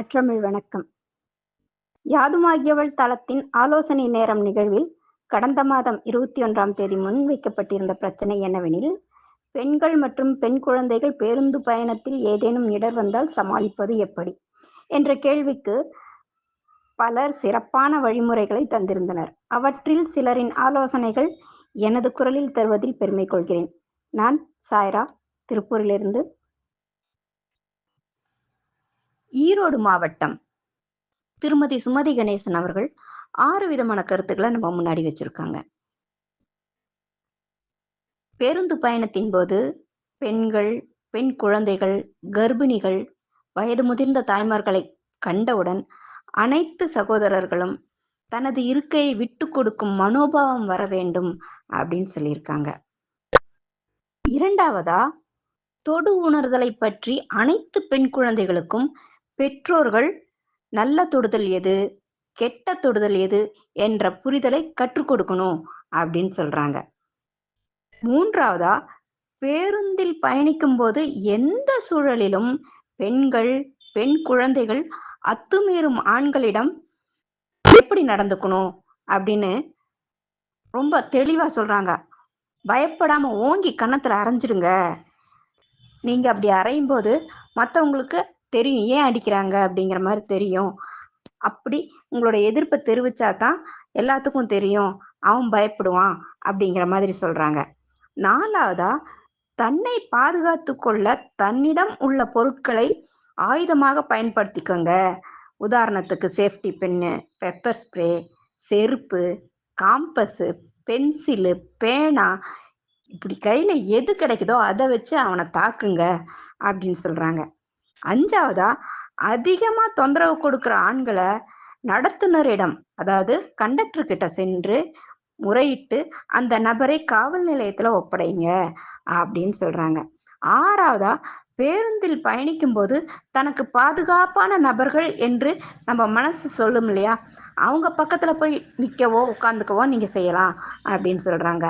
நற்றமிழ் வணக்கம். யாதுமாகியவள் தளத்தின் ஆலோசனை நேரம் நிகழ்வில் கடந்த மாதம் இருபத்தி ஒன்றாம் தேதி முன் வைக்கப்பட்டிருந்த பிரச்சனை என்னவெனில் பெண்கள் மற்றும் பெண் குழந்தைகள் பேருந்து பயணத்தில் ஏதேனும் இடர் வந்தால் சமாளிப்பது எப்படி? என்ற கேள்விக்கு பலர் சிறப்பான வழிமுறைகளை தந்திருந்தனர். அவற்றில் சிலரின் ஆலோசனைகள் எனது குரலில் தருவதில் பெருமை கொள்கிறேன். நான் சாய்ரா திருப்பூரிலிருந்து ஈரோடு மாவட்டம் திருமதி சுமதி கணேசன் அவர்கள் ஆறு விதமான கருத்துக்களை நம்ம முன்னாடி வச்சிருக்காங்க. பேருந்து பயணத்தின் போது பெண்கள் பெண் குழந்தைகள் கர்ப்பிணிகள் வயது முதிர்ந்த தாய்மார்களை கண்டவுடன் அனைத்து சகோதரர்களும் தனது இருக்கையை விட்டு கொடுக்கும் மனோபாவம் வர வேண்டும் அப்படின்னு சொல்லியிருக்காங்க. இரண்டாவதா தொடு உணர்தலை பற்றி அனைத்து பெண் குழந்தைகளுக்கும் பெற்றோர்கள் நல்ல தொடுதல் எது? கெட்ட தொடுதல் எது? என்ற புரிதலை கற்றுக் கொடுக்கணும் அப்படின்னு சொல்றாங்க. மூன்றாவதா பேருந்தில் பயணிக்கும் போது எந்த சூழலிலும் பெண்கள் பெண் குழந்தைகள் அத்துமீறும் ஆண்களிடம் எப்படி நடந்துக்கணும் அப்படின்னு ரொம்ப தெளிவா சொல்றாங்க. பயப்படாம ஓங்கி கன்னத்துல அரைஞ்சிடுங்க. நீங்க அப்படி அரையும் போது மற்றவங்களுக்கு தெரியும். ஏன் அடிக்கிறாங்க? அப்படிங்கிற மாதிரி தெரியும். அப்படி உங்களோட எதிர்ப்பை தெரிவிச்சா தான் எல்லாத்துக்கும் தெரியும். அவன் பயப்படுவான் அப்படிங்கிற மாதிரி சொல்றாங்க. நாலாவதா தன்னை பாதுகாத்து கொள்ள தன்னிடம் உள்ள பொருட்களை ஆயுதமாக பயன்படுத்திக்கோங்க. உதாரணத்துக்கு சேஃப்டி பென்னு பெப்பர் ஸ்ப்ரே செருப்பு காம்பஸு பென்சிலு பேனா இப்படி கையில் எது கிடைக்குதோ அதை வச்சு அவனை தாக்குங்க அப்படின்னு சொல்கிறாங்க அஞ்சாவதா? அதிகமா தொந்தரவு கொடுக்கிற ஆண்களை நடத்துனரிடம் அதாவது கண்டக்டர் கிட்ட சென்று முறையிட்டு அந்த நபரை காவல் நிலையத்துல ஒப்படைங்க அப்படின்னு சொல்றாங்க. ஆறாவதா? பேருந்தில் பயணிக்கும் போது தனக்கு பாதுகாப்பான நபர்கள் என்று நம்ம மனசு சொல்லும் இல்லையா? அவங்க பக்கத்துல போய் நிக்கவோ உட்காந்துக்கவோ நீங்க செய்யலாம் அப்படின்னு சொல்றாங்க.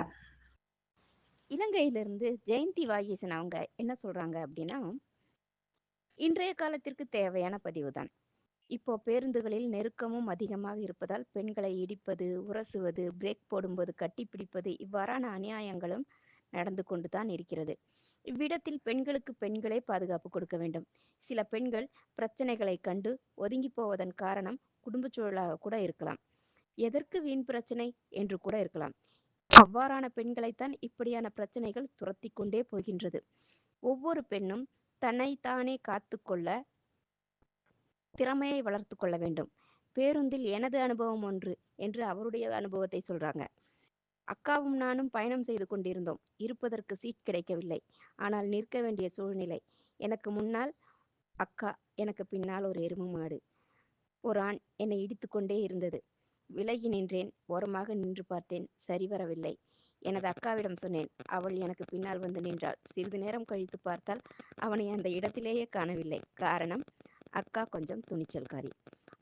இலங்கையிலிருந்து ஜெயந்தி வாகீசன் அவங்க என்ன சொல்றாங்க அப்படின்னா இன்றைய காலத்திற்கு தேவையான பதிவுதான். இப்போ பேருந்துகளில் நெருக்கமும் அதிகமாக இருப்பதால் பெண்களை இடிப்பது உரசுவது பிரேக் போடும்போது கட்டி பிடிப்பது இவ்வாறான அநியாயங்களும் நடந்து கொண்டுதான் இருக்கிறது. இவ்விடத்தில் பெண்களுக்கு பெண்களே பாதுகாப்பு கொடுக்க வேண்டும். சில பெண்கள் பிரச்சனைகளை கண்டு ஒதுங்கி போவதன் காரணம் குடும்ப சூழலாக கூட இருக்கலாம். எதற்கு வீண் பிரச்சனை என்று கூட இருக்கலாம். அவ்வாறான பெண்களைத்தான் இப்படியான பிரச்சனைகள் துரத்தி கொண்டே போகின்றது. ஒவ்வொரு பெண்ணும் தன்னைத்தானே காத்து கொள்ள திறமையை வளர்த்து கொள்ள வேண்டும். பேருந்தில் எனது அனுபவம் ஒன்று என்று அவருடைய அனுபவத்தை சொல்றாங்க. அக்காவும் நானும் பயணம் செய்து கொண்டிருந்தோம். இருப்பதற்கு சீட் கிடைக்கவில்லை. ஆனால் நிற்க வேண்டிய சூழ்நிலை. எனக்கு முன்னால் அக்கா எனக்கு பின்னால் ஒரு எருமை மாடு ஒரு ஆண் என்னை இடித்து கொண்டே இருந்தது. விலகி நின்றேன். ஓரமாக நின்று பார்த்தேன். சரி வரவில்லை. எனது அக்காவிடம் சொன்னேன். அவள் எனக்கு பின்னால் வந்து நின்றாள். சிறிது நேரம் கழித்து பார்த்தால் அவனை அந்த இடத்திலேயே காணவில்லை. காரணம் அக்கா கொஞ்சம் துணிச்சல்காரி.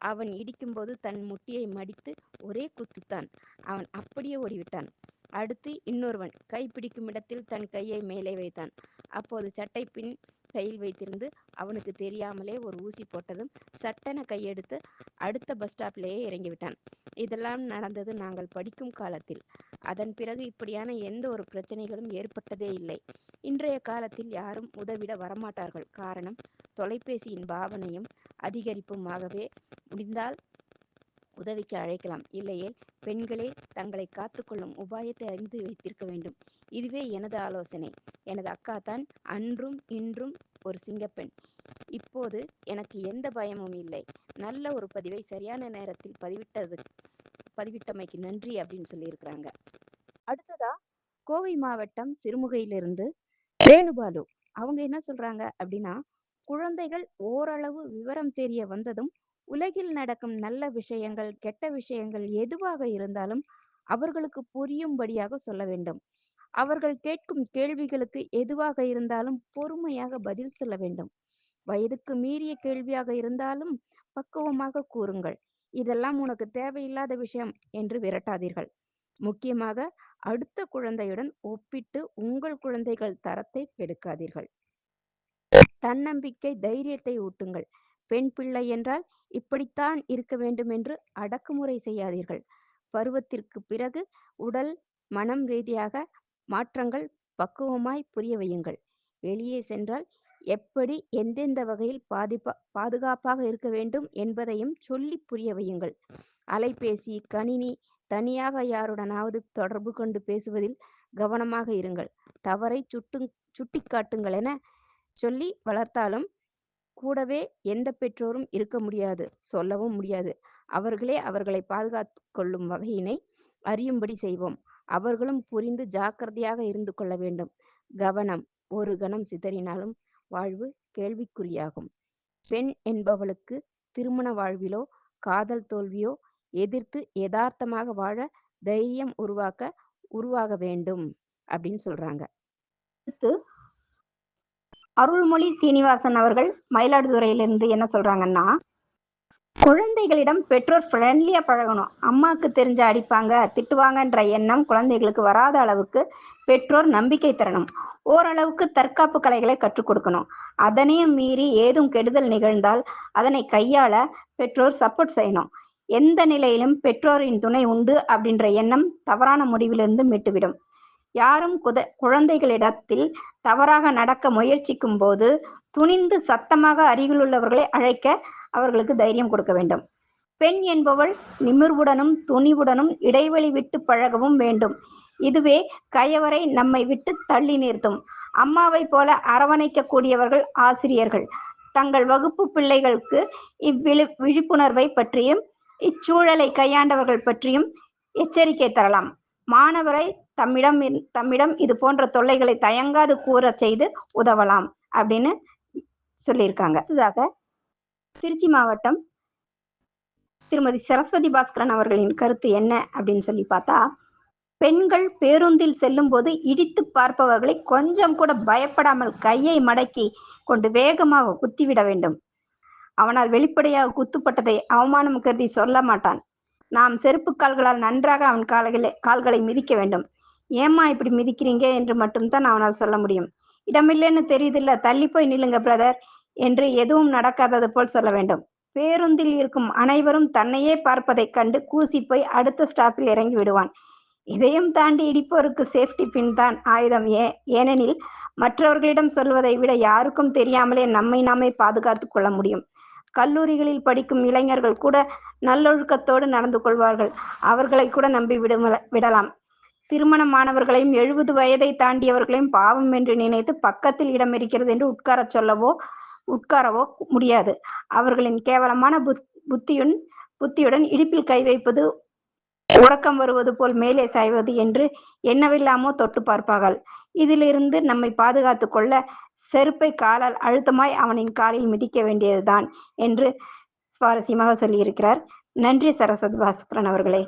அவன் இடிக்கும்போது தன் முட்டியை மடித்து ஒரே குத்துத்தான். அவன் அப்படியே ஓடிவிட்டான். அடுத்து இன்னொருவன் கை பிடிக்கும் இடத்தில் தன் கையை மேலே வைத்தான். அப்போது சட்டை பின் கையில் வைத்திருந்து அவனுக்கு தெரியாமலே ஒரு ஊசி போட்டதும் சட்டென கையெடுத்து அடுத்த பஸ் ஸ்டாப்லேயே இறங்கிவிட்டான். இதெல்லாம் நடந்தது நாங்கள் படிக்கும் காலத்தில். அதன் பிறகு இப்படியான எந்த ஒரு பிரச்சனைகளும் ஏற்பட்டதே இல்லை. இன்றைய காலத்தில் யாரும் உதவிட வரமாட்டார்கள். காரணம் தொலைபேசியின் பாவனையும் அதிகரிப்புமாகவே முடிந்தால் உதவிக்கு அழைக்கலாம். இல்லையே பெண்களே தங்களை காத்துக்கொள்ளும் உபாயத்தை அறிந்து வைத்திருக்க வேண்டும். இதுவே எனது ஆலோசனை. எனது அக்கா தான் அன்றும் இன்றும் ஒரு சிங்கப்பெண். இப்போது எனக்கு எந்த பயமும் இல்லை. நல்ல ஒரு பதிவை சரியான நேரத்தில் பதிவிட்டது பதிவிட்டமைக்கு நன்றி அப்படின்னு சொல்லியிருக்கிறாங்க. அடுத்ததா கோவை மாவட்டம் சிறுமுகையிலிருந்து வேணுபாலு. அவங்க என்ன சொல்றாங்க அப்படின்னா குழந்தைகள் ஓரளவு விவரம் தெரிய வந்ததும் உலகில் நடக்கும் நல்ல விஷயங்கள் கெட்ட விஷயங்கள் எதுவாக இருந்தாலும் அவர்களுக்கு புரியும்படியாக சொல்ல வேண்டும். அவர்கள் கேட்கும் கேள்விகளுக்கு எதுவாக இருந்தாலும் பொறுமையாக பதில் சொல்ல வேண்டும். வயதுக்கு மீறிய கேள்வியாக இருந்தாலும் பக்குவமாக கூறுங்கள். இதெல்லாம் உனக்கு தேவையில்லாத விஷயம் என்று விரட்டாதீர்கள். முக்கியமாக அடுத்த குழந்தையுடன் ஒப்பிட்டு உங்கள் குழந்தைகள் தரத்தை கெடுக்காதீர்கள். தன்னம்பிக்கை தைரியத்தை ஊட்டுங்கள். பெண் பிள்ளை என்றால் இப்படித்தான் இருக்க வேண்டும் என்று அடக்குமுறை செய்யாதீர்கள். பருவத்திற்கு பிறகு உடல் மனம் ரீதியாக மாற்றங்கள் பக்குவமாய் புரிய வையுங்கள். வெளியே சென்றால் எப்படி எந்தெந்த வகையில் பாதிப்பா பாதுகாப்பாக இருக்க வேண்டும் என்பதையும் சொல்லி புரிய வையுங்கள். அலைபேசி கணினி தனியாக யாருடனாவது தொடர்பு கொண்டு பேசுவதில் கவனமாக இருங்கள். தவறை சுட்டு சுட்டி காட்டுங்கள் என சொல்லி வளர்த்தாலும் கூடவே எந்த பெற்றோரும் இருக்க முடியாது சொல்லவும் முடியாது. அவர்களே அவர்களை பாதுகாத்து கொள்ளும் வகையினை அறியும்படி செய்வோம். அவர்களும் புரிந்து ஜாக்கிரதையாக இருந்து கொள்ள வேண்டும். கவனம் ஒரு கணம் சிதறினாலும் வாழ்வு கேள்விக்குறியாகும். பெண் என்பவளுக்கு திருமண வாழ்விலோ காதல் தோல்வியோ எதிர்த்து யதார்த்தமாக வாழ தைரியம் உருவாக்க உருவாக வேண்டும் அப்படின்னு சொல்றாங்க. அடுத்து அருள்மொழி சீனிவாசன் அவர்கள் மயிலாடுதுறையிலிருந்து என்ன சொல்றாங்கன்னா குழந்தைகளிடம் பெற்றோர் ஃப்ரெண்ட்லியாக பழகணும். அம்மாவுக்கு தெரிஞ்ச அடிப்பாங்க திட்டுவாங்கன்ற எண்ணம் குழந்தைகளுக்கு வராத அளவுக்கு பெற்றோர் நம்பிக்கை தரணும். ஓரளவுக்கு தற்காப்பு கலைகளை கற்றுக் கொடுக்கணும். அதனையும் மீறி ஏதும் கெடுதல் நிகழ்ந்தால் அதனை கையாள பெற்றோர் சப்போர்ட் செய்யணும். எந்த நிலையிலும் பெற்றோரின் துணை உண்டு அப்படின்ற எண்ணம் தவறான முடிவிலிருந்து மீட்டுவிடும். யாரும் குத குழந்தைகளிடத்தில் தவறாக நடக்க முயற்சிக்கும் போது துணிந்து சத்தமாக அருகில் உள்ளவர்களை அழைக்க அவர்களுக்கு தைரியம் கொடுக்க வேண்டும். பெண் என்பவள் நிமிர்வுடனும் துணிவுடனும் இடைவெளி விட்டு பழகவும் வேண்டும். இதுவே கயவரை நம்மை விட்டு தள்ளி நிறுத்தும். அம்மாவை போல அரவணைக்க கூடியவர்கள் ஆசிரியர்கள். தங்கள் வகுப்பு பிள்ளைகளுக்கு இவ்விழி விழிப்புணர்வை பற்றியும் இச்சூழலை கையாண்டவர்கள் பற்றியும் எச்சரிக்கை தரலாம். மாணவரை தம்மிடம் தம்மிடம் இது போன்ற தொல்லைகளை தயங்காது கூற செய்து உதவலாம் அப்படின்னு சொல்லியிருக்காங்க. இதாக திருச்சி மாவட்டம் திருமதி சரஸ்வதி பாஸ்கரன் அவர்களின் கருத்து என்ன அப்படின்னு சொல்லி பார்த்தா பெண்கள் பேருந்தில் செல்லும் போது இடித்து பார்ப்பவர்களை கொஞ்சம் கூட பயப்படாமல் கையை மடக்கி கொண்டு வேகமாக குத்திவிட வேண்டும். அவனால் வெளிப்படையாக குத்துப்பட்டதை அவமானம் கருதி சொல்ல மாட்டான். நாம் செருப்பு கால்களால் நன்றாக அவன் கால்களை கால்களை மிதிக்க வேண்டும். ஏமா இப்படி மிதிக்கிறீங்க என்று மட்டும்தான் அவனால் சொல்ல முடியும். இடமில்லைன்னு தெரியுதில்ல தள்ளி போய் நில்லுங்க பிரதர் என்று எதுவும் நடக்காதது போல் சொல்ல வேண்டும். பேருந்தில் இருக்கும் அனைவரும் தன்னையே பார்ப்பதைக் கண்டு கூசி போய் அடுத்த ஸ்டாப்பில் இறங்கி விடுவான். இதையும் தாண்டி இடிப்போருக்கு சேஃப்டி பின் தான் ஆயுதம் ஏ ஏனெனில் மற்றவர்களிடம் சொல்வதை விட யாருக்கும் தெரியாமலே நம்மை நாமே பாதுகாத்து கொள்ள முடியும். கல்லூரிகளில் படிக்கும் இளைஞர்கள் கூட நல்லொழுக்கத்தோடு நடந்து கொள்வார்கள். அவர்களை கூட நம்பி விடும் விடலாம். திருமணமானவர்களையும் எழுபது வயதை தாண்டியவர்களையும் பாவம் என்று நினைத்து பக்கத்தில் இடம் இருக்கிறது என்று உட்கார சொல்லவோ உட்காரவோ முடியாது. அவர்களின் கேவலமான புத் புத்தியுன் புத்தியுடன் இடுப்பில் கை வைப்பது உறக்கம் வருவது போல் மேலே சாய்வது என்று என்னவில்லாமோ தொட்டு பார்ப்பார்கள். இதிலிருந்து நம்மை பாதுகாத்து கொள்ள செருப்பை காலால் அழுத்தமாய் அவனின் காலில் மிதிக்க வேண்டியதுதான் என்று சுவாரஸ்யமாக சொல்லியிருக்கிறார். நன்றி சரஸ்வதி பாஸ்கரன் அவர்களே.